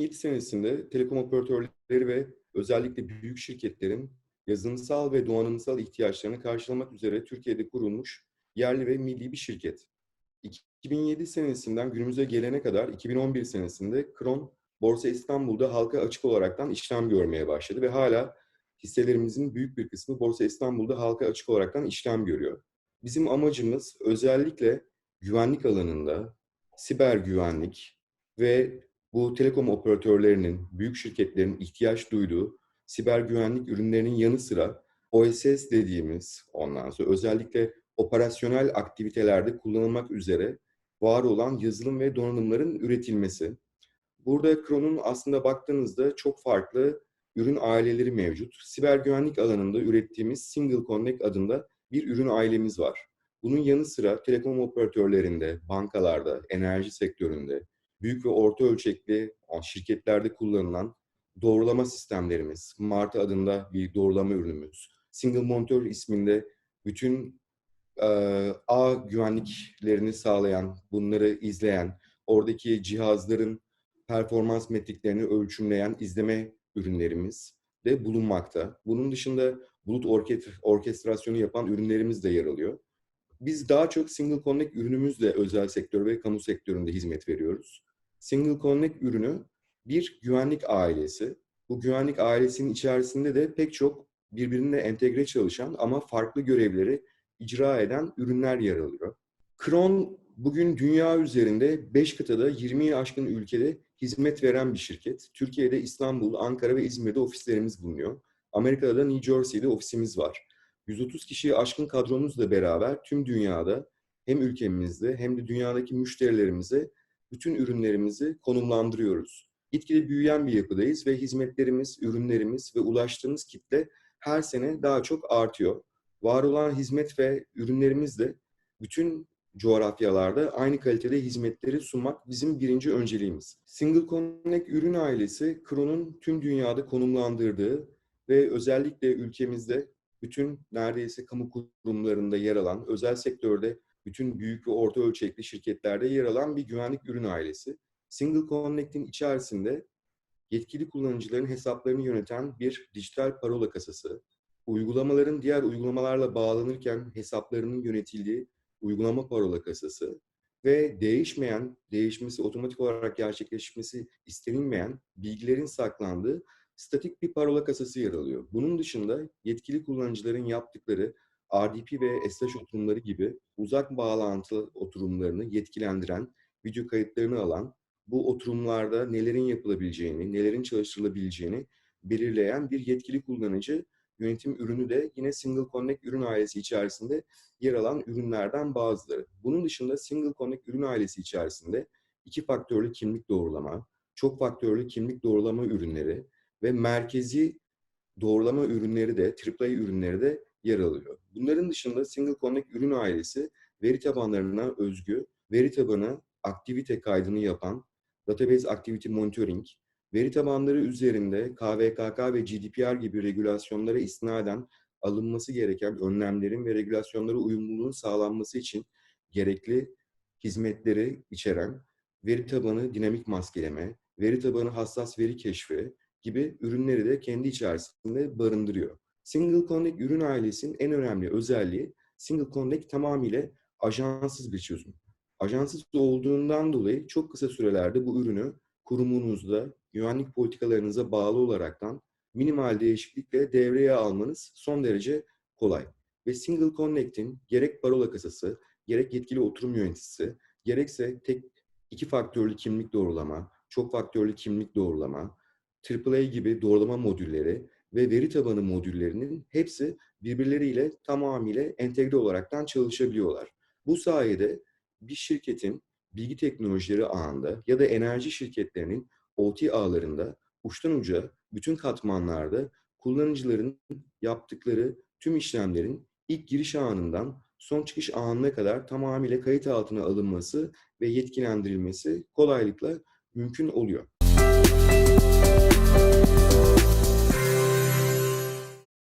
2007 senesinde telekom operatörleri ve özellikle büyük şirketlerin yazılımsal ve donanımsal ihtiyaçlarını karşılamak üzere Türkiye'de kurulmuş yerli ve milli bir şirket. 2007 senesinden günümüze gelene kadar 2011 senesinde Kron Borsa İstanbul'da halka açık olaraktan işlem görmeye başladı ve hala hisselerimizin büyük bir kısmı Borsa İstanbul'da halka açık olaraktan işlem görüyor. Bizim amacımız özellikle güvenlik alanında siber güvenlik ve bu telekom operatörlerinin, büyük şirketlerin ihtiyaç duyduğu siber güvenlik ürünlerinin yanı sıra OSS dediğimiz ondan sonra özellikle operasyonel aktivitelerde kullanılmak üzere var olan yazılım ve donanımların üretilmesi. Burada Kron'un aslında baktığınızda çok farklı ürün aileleri mevcut. Siber güvenlik alanında ürettiğimiz Single Connect adında bir ürün ailemiz var. Bunun yanı sıra telekom operatörlerinde, bankalarda, enerji sektöründe, büyük ve orta ölçekli şirketlerde kullanılan doğrulama sistemlerimiz, Martı adında bir doğrulama ürünümüz, Single Monitor isminde bütün e, ağ güvenliklerini sağlayan, bunları izleyen, oradaki cihazların performans metriklerini ölçümleyen izleme ürünlerimiz de bulunmakta. Bunun dışında bulut orkestrasyonu yapan ürünlerimiz de yer alıyor. Biz daha çok Single Connect ürünümüzle özel sektör ve kamu sektöründe hizmet veriyoruz. Single Connect ürünü bir güvenlik ailesi. Bu güvenlik ailesinin içerisinde de pek çok birbirine entegre çalışan ama farklı görevleri icra eden ürünler yer alıyor. Kron bugün dünya üzerinde 5 kıtada 20'yi aşkın ülkede hizmet veren bir şirket. Türkiye'de İstanbul, Ankara ve İzmir'de ofislerimiz bulunuyor. Amerika'da da New Jersey'de ofisimiz var. 130 kişiyi aşkın kadromuzla beraber tüm dünyada hem ülkemizde hem de dünyadaki müşterilerimize bütün ürünlerimizi konumlandırıyoruz. Gitgide büyüyen bir yapıdayız ve hizmetlerimiz, ürünlerimiz ve ulaştığımız kitle her sene daha çok artıyor. Var olan hizmet ve ürünlerimiz de bütün coğrafyalarda aynı kalitede hizmetleri sunmak bizim birinci önceliğimiz. Single Connect ürün ailesi, Kron'un tüm dünyada konumlandırdığı ve özellikle ülkemizde bütün neredeyse kamu kurumlarında yer alan, özel sektörde bütün büyük ve orta ölçekli şirketlerde yer alan bir güvenlik ürün ailesi. Single Connect'in içerisinde yetkili kullanıcıların hesaplarını yöneten bir dijital parola kasası, uygulamaların diğer uygulamalarla bağlanırken hesaplarının yönetildiği uygulama parola kasası ve değişmeyen, değişmesi otomatik olarak gerçekleşmesi istenilmeyen bilgilerin saklandığı statik bir parola kasası yer alıyor. Bunun dışında yetkili kullanıcıların yaptıkları RDP ve SSH oturumları gibi uzak bağlantı oturumlarını yetkilendiren, video kayıtlarını alan, bu oturumlarda nelerin yapılabileceğini, nelerin çalıştırılabileceğini belirleyen bir yetkili kullanıcı yönetim ürünü de yine Single Connect ürün ailesi içerisinde yer alan ürünlerden bazıları. Bunun dışında Single Connect ürün ailesi içerisinde iki faktörlü kimlik doğrulama, çok faktörlü kimlik doğrulama ürünleri ve merkezi doğrulama ürünleri de, AAA ürünleri de yer alıyor. Bunların dışında Single Connect ürün ailesi veri tabanlarına özgü, veri tabanı aktivite kaydını yapan Database Activity Monitoring, veri tabanları üzerinde KVKK ve GDPR gibi regülasyonlara istinaden alınması gereken önlemlerin ve regülasyonlara uyumluluğun sağlanması için gerekli hizmetleri içeren veri tabanı dinamik maskeleme, veri tabanı hassas veri keşfi gibi ürünleri de kendi içerisinde barındırıyor. Single Connect ürün ailesinin en önemli özelliği Single Connect tamamıyla ajanssız bir çözüm. Ajanssız olduğundan dolayı çok kısa sürelerde bu ürünü kurumunuzda güvenlik politikalarınıza bağlı olaraktan minimal değişiklikle devreye almanız son derece kolay. Ve Single Connect'in gerek parola kasası, gerek yetkili oturum yöneticisi, gerekse tek iki faktörlü kimlik doğrulama, çok faktörlü kimlik doğrulama, AAA gibi doğrulama modülleri ve veri tabanı modüllerinin hepsi birbirleriyle tamamıyla entegre olaraktan çalışabiliyorlar. Bu sayede bir şirketin bilgi teknolojileri ağında ya da enerji şirketlerinin OT ağlarında uçtan uca bütün katmanlarda kullanıcıların yaptıkları tüm işlemlerin ilk giriş anından son çıkış anına kadar tamamıyla kayıt altına alınması ve yetkilendirilmesi kolaylıkla mümkün oluyor.